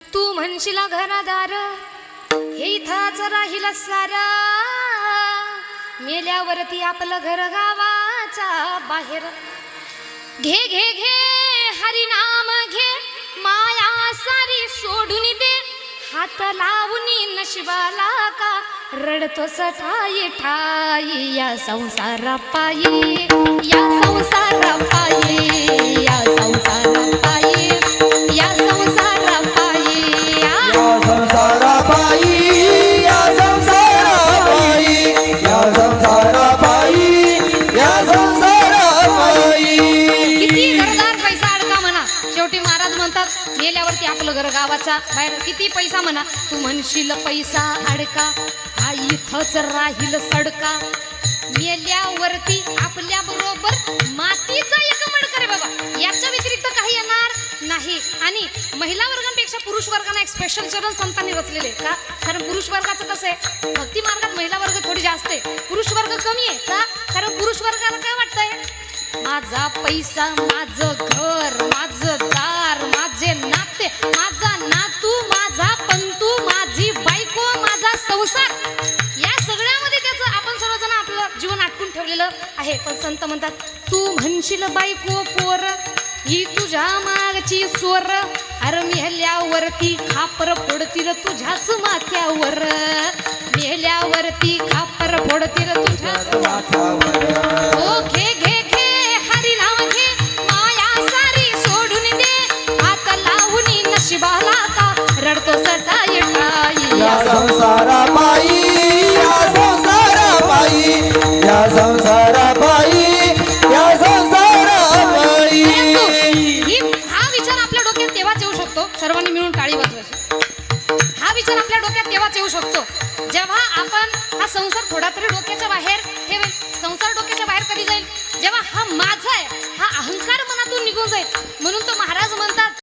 तू म्हणशील घरादार हे इथंच राहील सारा. मेल्यावरती आपलं घर गावाच्या बाहेर. घे घे घे हरिनाम घे माया सारी सोडून दे. हात लावून नशिबाला का रडतो सठाई ठाई या संसारा पायी या संसारा शेवटी महाराज म्हणतात मेल्यावरती आपलं घर गावाचा बाहेर किती पैसा म्हणा. तू म्हणशील पैसा अडका हा इथंच राहील सडका. मेल्यावरती आपल्या बरोबर मातीचा एक मडकर आहे बाबा. याच्या व्यतिरिक्त काही येणार नाही. आणि महिला वर्गांपेक्षा पुरुष वर्गांना एक स्पेशल चरण संतांनी रचलेले आहेत. का? कारण पुरुष वर्गाचं कसं आहे? भक्ती मार्गात महिला वर्ग थोडी जास्त आहे. पुरुष वर्ग कमी आहे का? कारण पुरुष वर्गाला काय वाटतंय? माझा पैसा माझं घर माझं आहे. पण संत म्हणतात तू म्हणशील बायको पोर ही तुझ्या मागची चोर अरे मेल्यावरती खापर फोडतील तुझ्याच माथ्यावर. संसारापायी या संसारापायी हा विचार आपल्या डोक्यात तेव्हाच येऊ शकतो सर्वांनी मिळून टाळी वाजवायची. हा विचार आपल्या डोक्यात तेव्हाच येऊ शकतो जेव्हा आपण हा संसार थोडा तरी डोक्याच्या बाहेर ठेवेल संसार डोक्याच्या बाहेर कधी जाईल? जेव्हा हा माझा आहे हा अहंकार मनातून निघून जाईल. म्हणून तो महाराज म्हणतात